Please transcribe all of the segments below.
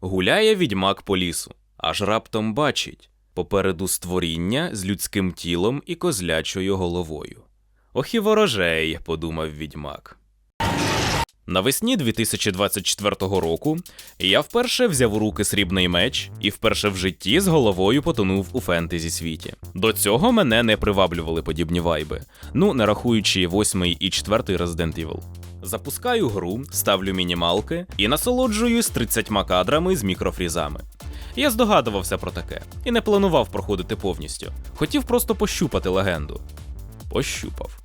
Гуляє відьмак по лісу, аж раптом бачить попереду створіння з людським тілом і козлячою головою. Ох і ворожей, подумав відьмак. Навесні 2024 року я вперше взяв у руки срібний меч і вперше в житті з головою потонув у фентезі світі. До цього мене не приваблювали подібні вайби, ну не рахуючи восьмий і четвертий Resident Evil. Запускаю гру, ставлю мінімалки і насолоджуюсь 30 кадрами з мікрофрізами. Я здогадувався про таке і не планував проходити повністю. Хотів просто пощупати легенду. Пощупав.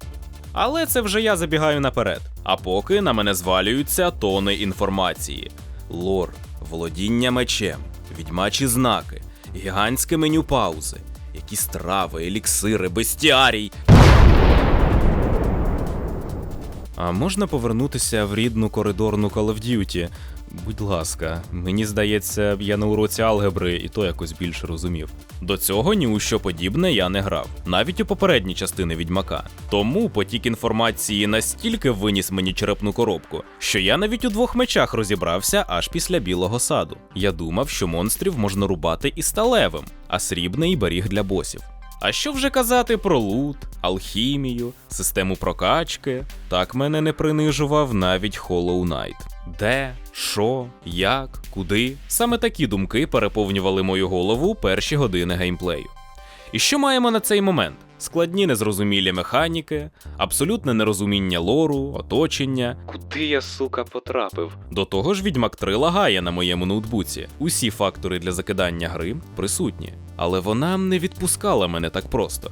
Але це вже я забігаю наперед. А поки на мене звалюються тони інформації: лор, володіння мечем, відьмачі знаки, гігантське меню паузи, якісь трави, еліксири, бестіарій. А можна повернутися в рідну коридорну Call of Duty? Будь ласка, мені здається, я на уроці алгебри і то якось більше розумів. До цього ні у що подібне я не грав, навіть у попередні частини відьмака. Тому потік інформації настільки виніс мені черепну коробку, що я навіть у двох мечах розібрався аж після білого саду. Я думав, що монстрів можна рубати і сталевим, а срібний беріг для босів. А що вже казати про лут, алхімію, систему прокачки? Так мене не принижував навіть Hollow Knight. Де, що, як, куди? Саме такі думки переповнювали мою голову перші години геймплею. І що маємо на цей момент? Складні незрозумілі механіки, абсолютне нерозуміння лору, оточення. Куди я, сука, потрапив? До того ж, відьмак 3 лагає на моєму ноутбуці. Усі фактори для закидання гри присутні. Але вона не відпускала мене так просто.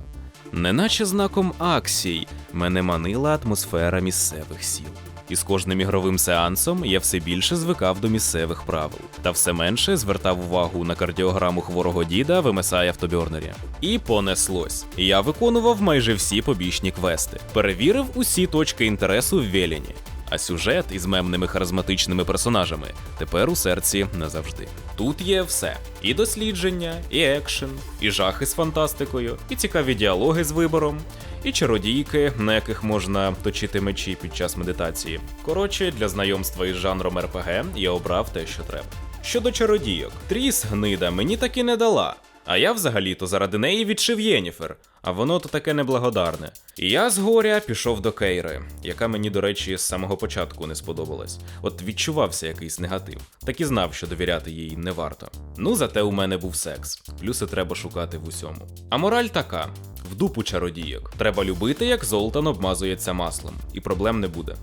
Неначе знаком Аксій мене манила атмосфера місцевих сіл. І з кожним ігровим сеансом я все більше звикав до місцевих правил, та все менше звертав увагу на кардіограму хворого діда в MSI автобернері. І понеслось. Я виконував майже всі побічні квести, перевірив усі точки інтересу в Веліні. А сюжет із мемними харизматичними персонажами тепер у серці назавжди. Тут є все: і дослідження, і екшен, і жахи з фантастикою, і цікаві діалоги з вибором, і чародійки, на яких можна точити мечі під час медитації. Коротше, для знайомства із жанром РПГ я обрав те, що треба. Щодо чародійок, Тріс гнида мені таки не дала. А я взагалі-то заради неї відшив Єніфер, а воно то таке неблагодарне. І я з горя пішов до Кейри, яка мені, до речі, з самого початку не сподобалась. От відчувався якийсь негатив, так і знав, що довіряти їй не варто. Ну, зате у мене був секс, плюси треба шукати в усьому. А мораль така: в дупу чародійок. Треба любити, як золтан обмазується маслом, і проблем не буде.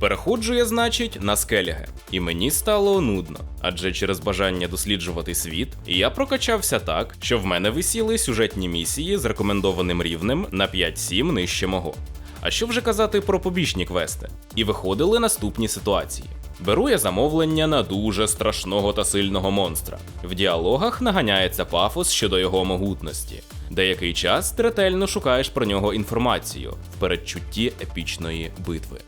Переходжу я, значить, на скеліги, і мені стало нудно, адже через бажання досліджувати світ я прокачався так, що в мене висіли сюжетні місії з рекомендованим рівнем на 5-7 нижче мого. А що вже казати про побічні квести? І виходили наступні ситуації. Беру я замовлення на дуже страшного та сильного монстра. В діалогах наганяється пафос щодо його могутності. Деякий час ретельно шукаєш про нього інформацію в передчутті епічної битви.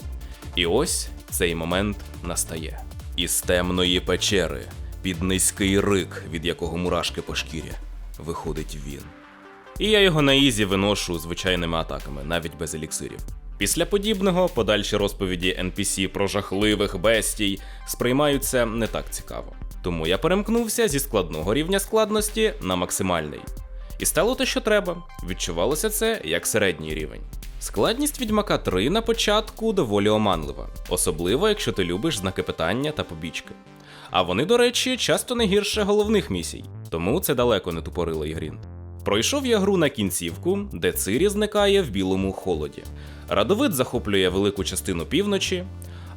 І ось цей момент настає. Із темної печери, під низький рик, від якого мурашки по шкірі, виходить він. І я його на ізі виношу звичайними атаками, навіть без еліксирів. Після подібного подальші розповіді NPC про жахливих бестій сприймаються не так цікаво. Тому я перемкнувся зі складного рівня складності на максимальний. І стало те, що треба. Відчувалося це як середній рівень. Складність відьмака 3 на початку доволі оманлива, особливо якщо ти любиш знаки питання та побічки. А вони, до речі, часто не гірше головних місій, тому це далеко не тупорилий грін. Пройшов я гру на кінцівку, де Цирі зникає в білому холоді. Радовид захоплює велику частину півночі,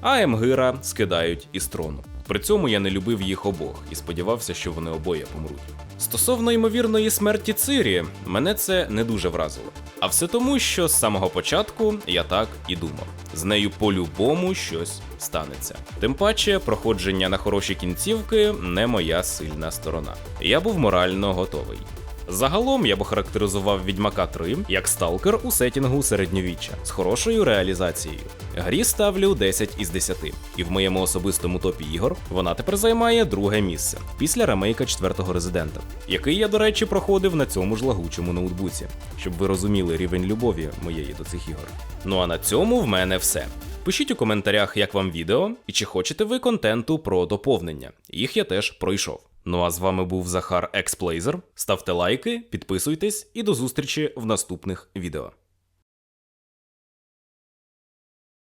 а Емгира скидають із трону. При цьому я не любив їх обох і сподівався, що вони обоє помруть. Стосовно ймовірної смерті Цирі, мене це не дуже вразило. А все тому, що з самого початку я так і думав. З нею по-любому щось станеться. Тим паче, проходження на хороші кінцівки не моя сильна сторона. Я був морально готовий. Загалом я б охарактеризував Відьмака 3 як сталкер у сетінгу середньовіччя з хорошою реалізацією. Грі ставлю 10 із 10, і в моєму особистому топі ігор вона тепер займає друге місце після ремейка четвертого резидента, який я, до речі, проходив на цьому ж лагучому ноутбуці, щоб ви розуміли рівень любові моєї до цих ігор. Ну а на цьому в мене все. Пишіть у коментарях, як вам відео, і чи хочете ви контенту про доповнення. Їх я теж пройшов. Ну а з вами був Захар Експлейзер. Ставте лайки, підписуйтесь і до зустрічі в наступних відео.